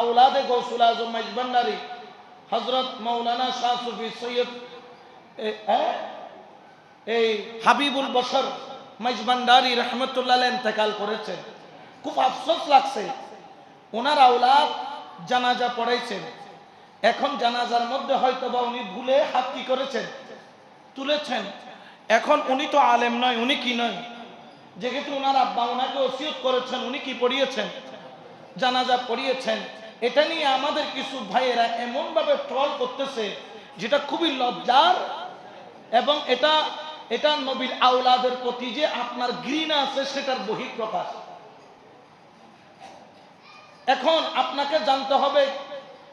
আউলাদে গৌসুল আজম মাইজবান্ডারি হজরত মৌলানা শাহ সুফি সৈয়দ? এই হাবিবুল বসর মাইজবান্ডারি রহমতুল্লাহ ইন্তেকাল করেছেন। খুব আফসোস লাগছে, ওনার আউলাদ জানাজা পড়াইছেন। এখন জানাজার মধ্যে হয়তো বা উনি ভুলে হাত কি করেছেন, তুলেছেন। এখন উনি তো আলেম নয়, উনি কি নয়? যেহেতু ওনার আব্বা ওনাকে ওসিয়ত করেছেন, উনি কি পড়িয়েছেন? জানাজা পড়িয়েছেন। এটা নিয়ে আমাদের কিছু ভাইয়েরা এমনভাবে ট্রল করতেছে, যেটা খুবই লজ্জার এবং এটা এটা নবীর আওলাদের প্রতি যে আপনার ঘৃণা আছে সেটার বহিঃপ্রকাশ। এখন আপনাকে জানতে হবে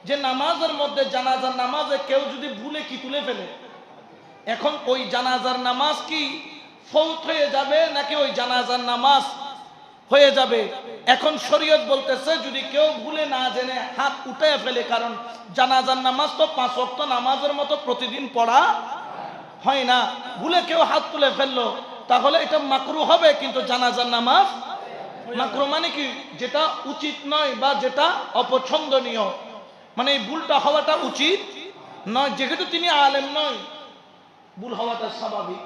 যে নামাজের মধ্যে জানাজার নামাজে কেউ যদি ভুলে কি তুলে ফেলে? এখন ওই জানাজার নামাজ কি ফৌত হয়ে যাবে নাকি ওই জানাজার নামাজ হয়ে যাবে? এখন শরীয়ত বলতেছে, যদি কেউ ভুলে না জেনে হাত উঠে ফেলে, কারণ জানাজার নামাজ তো পাঁচ ওয়াক্ত নামাজের মতো প্রতিদিন পড়া হয় না। ভুলে কেউ হাত তুলে ফেলল, তাহলে এটা মাকরু হবে, কিন্তু জানাজার নামাজ মাকরু মানে কি? যেটা উচিত নয় বা যেটা অপছন্দনীয়। মানে এই ভুলটা হওয়াটা উচিত নয়, যেহেতু তিনি আলেম নয়। ভুল হওয়াটা স্বাভাবিক।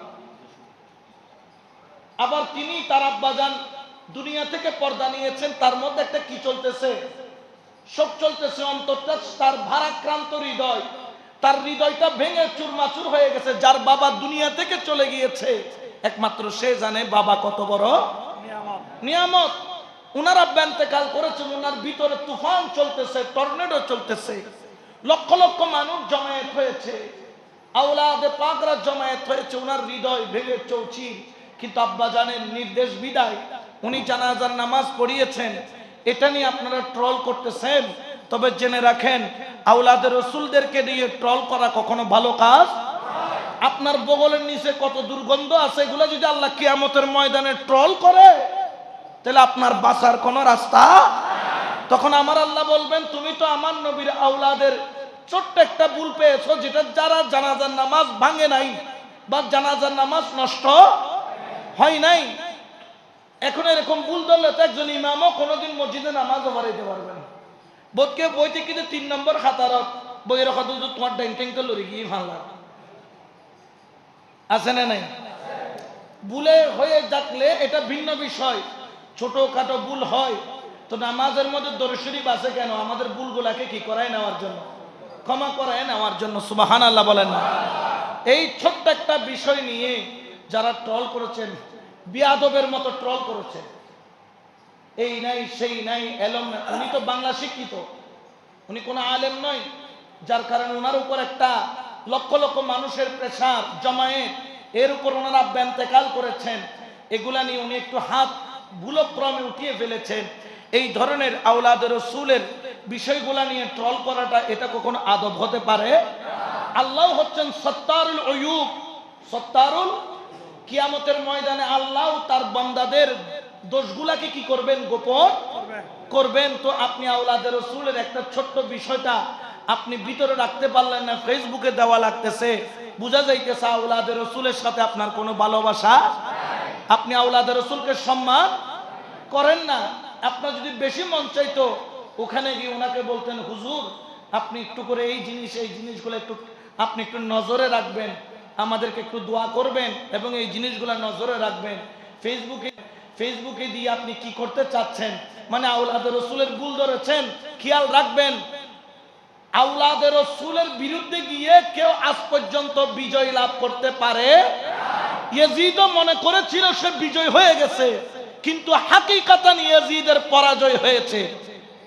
আবার তিনি তার আব্বাজান দুনিয়া থেকে পর্দা নিয়েছেন, তার মধ্যে একটা কি চলতেছে? শোক চলতেছে অন্তরটা তার ভারাক্রান্ত হৃদয়। তার হৃদয়টা ভেঙে চুরমাচুর হয়ে গেছে, যার বাবা দুনিয়া থেকে চলে গিয়েছে। একমাত্র সে জানে বাবা কত বড় নিয়ামত। উনার আব্বা ইন্তেকাল করেছেন, উনার ভিতরে তুফান চলতেছে, টর্নেডো চলতেছে। লক্ষ লক্ষ মানুষ জমায়েত হয়েছে। আওলাদে পাকরা জমায়েত হয়েছে, উনার হৃদয় ভেঙে চৌচি কিন্তু আব্বা জানেন, নির্দেশ বিদায়। উনি জানাজার নামাজ পড়িয়েছেন। এটা নিয়ে আপনারা ট্রল করতেছেন। তবে জেনে রাখেন আওলাদের রসুলদেরকে দিয়ে ট্রল করা কখনো ভালো কাজ? আপনার বগলের নিচে কত দুর্গন্ধ আছে, এগুলো যদি আল্লাহ কিয়ামতের ময়দানে ট্রল করে, তাহলে আপনার বাঁচার কোনো রাস্তা তখন আমার আল্লাহ বলবেন, তুমি তো আমার নবীর আওলাদের ছোট্ট একটা ভুল পেয়েছ, যেটা যারা জানাজার নামাজ ভাঙে নাই বা জানাজার নামাজ নষ্ট হয় নাই। এখন এরকম ভুল ধরলে তো একজন ইমামও কোনোদিন মসজিদে নামাজও বাড়াইতে পারবে না। বোধকে বইতে কিন্তু তিন নম্বর খাতারত, বইয়ের কথা তোমার ড্যাং ট্যাং তো লড়ে গিয়ে ভাঙলা। আছে না নাই? ভুলে হয়ে যাকলে এটা ভিন্ন বিষয়। ছোটখাটো ভুল হয়, তো নামাজের মধ্যে দরশরীফ আছে কেন? আমাদের ভুলগুলাকে কি করায় নেওয়ার জন্য? ক্ষমা করায় নেওয়ার জন্য সুবাহান আল্লাহ বলেন না। এই ছোট্ট একটা বিষয় নিয়ে যারা ট্রল করেছেন বিয়াদবের মতো ট্রল করেছে। এই নাই, সেই নাই, এলম। উনি তো বাংলা শিক্ষিত। উনি কোনো আলেম নয়, যার কারণে ওনার উপর একটা লক্ষ লক্ষ মানুষের প্রেশার জমায়েত, এর উপর ওনারা ব্যান্তেকাল করেছেন। এগুলা নিয়ে উনি একটু হাত ভুলক্রমে উঠিয়ে ফেলেছেন। এই ধরনের আওলাদের রসুলের বিষয়গুলা নিয়ে ট্রল করাটা, এটা কখনো আদব হতে পারে? আল্লাহ হচ্ছেন সত্তারুল অয়ুব সত্তারুল কিয়ামতের ময়দানে আল্লাহ তার বান্দাদের দোষগুলাকে কি করবেন? গোপন করবেন। তো আপনি আওলাদের রসুলের একটা ছোট্ট বিষয়টা আপনি ভিতরে রাখতে পারলেন না ফেসবুকে দেওয়া লাগতেছে। বোঝা যাইতেছে আওলাদের রসুলের সাথে আপনার কোনো ভালোবাসা আপনি আওলাদের রসুলকে সম্মান করেন না। আপনার যদি বেশি মন চাইতো ওখানে গিয়ে ওনাকে বলতেন হুজুর আপনি একটু করে এই জিনিস এই জিনিসগুলো একটু আপনি একটু নজরে রাখবেন। আমাদেরকে একটু দোয়া করবেন এবং এই জিনিসগুলো নজরে রাখবেন। ফেসবুকে ফেসবুকে দিয়ে আপনি কি করতে চাচ্ছেন? মানে আউলাদের রসুলের ভুল ধরেছেন, খেয়াল রাখবেন। আউলাদের রসুলের বিরুদ্ধে গিয়ে কেউ আজ পর্যন্ত বিজয় লাভ করতে পারে। ইয়েজিদও মনে করেছিল সে বিজয় হয়ে গেছে, কিন্তু হাকিকাতান ইয়েজিদের পরাজয় হয়েছে।